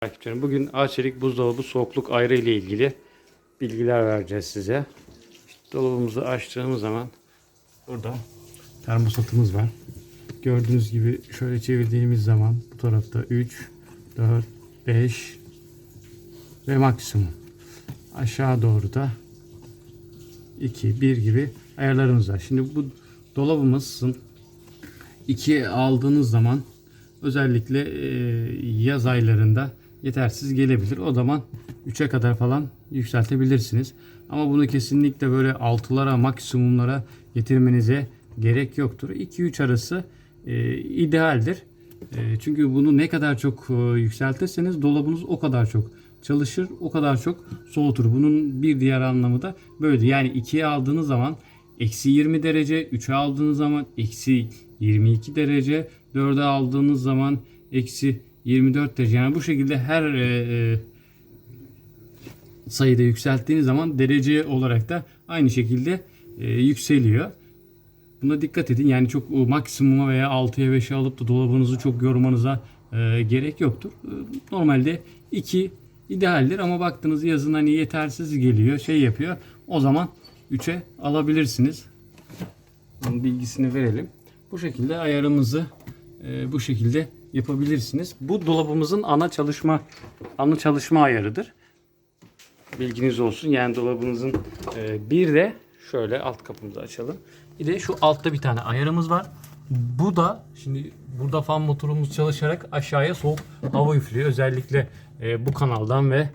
Takipçilerim bugün Arçelik buzdolabı soğukluk ayrı ile ilgili bilgiler vereceğiz size. İşte dolabımızı açtığımız zaman burada termosatımız var. Gördüğünüz gibi şöyle çevirdiğimiz zaman bu tarafta 3, 4, 5 ve maksimum. Aşağı doğru da 2, 1 gibi ayarlarımız var. Şimdi bu dolabımızın 2 aldığınız zaman özellikle yaz aylarında yetersiz gelebilir. O zaman 3'e kadar falan yükseltebilirsiniz. Ama bunu kesinlikle böyle 6'lara maksimumlara getirmenize gerek yoktur. 2-3 arası e, idealdir. E, çünkü bunu ne kadar çok e, yükseltirseniz dolabınız o kadar çok çalışır, o kadar çok soğutur. Bunun bir diğer anlamı da böyle. Yani 2'ye aldığınız zaman eksi 20 derece, 3'e aldığınız zaman eksi 22 derece, 4'e aldığınız zaman eksi 24 derece. Yani bu şekilde her e, e, sayıda yükselttiğiniz zaman derece olarak da aynı şekilde e, yükseliyor. Buna dikkat edin. Yani çok o maksimuma veya 6'ya 5'e alıp da dolabınızı çok yormanıza e, gerek yoktur. E, normalde 2 idealdir ama baktığınız yazın hani yetersiz geliyor, şey yapıyor. O zaman 3'e alabilirsiniz. Bunun bilgisini verelim. Bu şekilde ayarımızı e, bu şekilde yapabilirsiniz. Bu dolabımızın ana çalışma ana çalışma ayarıdır. Bilginiz olsun. Yani dolabınızın e, bir de şöyle alt kapımızı açalım. Bir de şu altta bir tane ayarımız var. Bu da şimdi burada fan motorumuz çalışarak aşağıya soğuk hava üflüyor. Özellikle e, bu kanaldan ve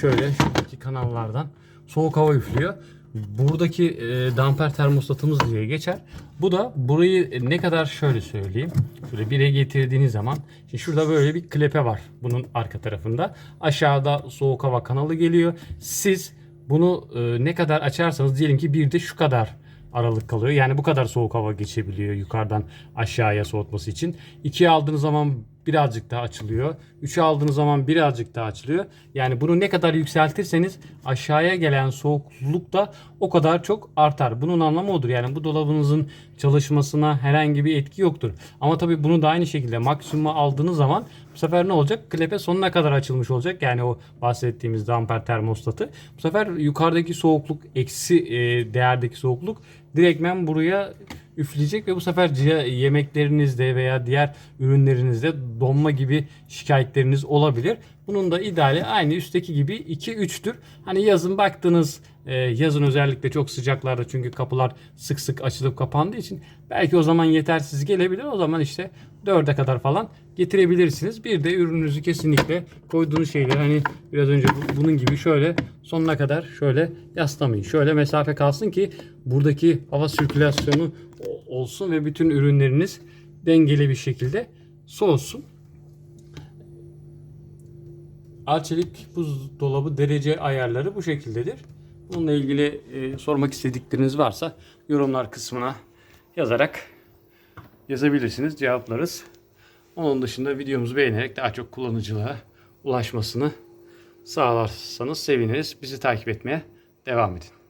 şöyle şuradaki kanallardan soğuk hava üflüyor. Buradaki e, damper termostatımız diye geçer. Bu da burayı e, ne kadar şöyle söyleyeyim. Şöyle bire getirdiğiniz zaman şimdi şurada böyle bir klepe var bunun arka tarafında. Aşağıda soğuk hava kanalı geliyor. Siz bunu e, ne kadar açarsanız diyelim ki bir de şu kadar aralık kalıyor. Yani bu kadar soğuk hava geçebiliyor yukarıdan aşağıya soğutması için. 2'ye aldığınız zaman birazcık daha açılıyor. 3'e aldığınız zaman birazcık daha açılıyor. Yani bunu ne kadar yükseltirseniz aşağıya gelen soğukluk da o kadar çok artar. Bunun anlamı odur. Yani bu dolabınızın çalışmasına herhangi bir etki yoktur. Ama tabii bunu da aynı şekilde maksimuma aldığınız zaman bu sefer ne olacak? Klepe sonuna kadar açılmış olacak. Yani o bahsettiğimiz damper termostatı. Bu sefer yukarıdaki soğukluk eksi e, değerdeki soğukluk direktmen buraya üfleyecek ve bu sefer yemeklerinizde veya diğer ürünlerinizde donma gibi şikayetleriniz olabilir. Bunun da ideali aynı üstteki gibi 2-3'tür. Hani yazın baktınız e, yazın özellikle çok sıcaklarda çünkü kapılar sık sık açılıp kapandığı için belki o zaman yetersiz gelebilir. O zaman işte 4'e kadar falan getirebilirsiniz. Bir de ürününüzü kesinlikle koyduğunuz şeyleri hani biraz önce bu- bunun gibi şöyle sonuna kadar şöyle yaslamayın. Şöyle mesafe kalsın ki buradaki hava sirkülasyonu olsun ve bütün ürünleriniz dengeli bir şekilde soğusun. Arçelik buzdolabı derece ayarları bu şekildedir. Bununla ilgili e, sormak istedikleriniz varsa yorumlar kısmına yazarak yazabilirsiniz. Cevaplarız. Onun dışında videomuzu beğenerek daha çok kullanıcılığa ulaşmasını sağlarsanız seviniriz. Bizi takip etmeye devam edin.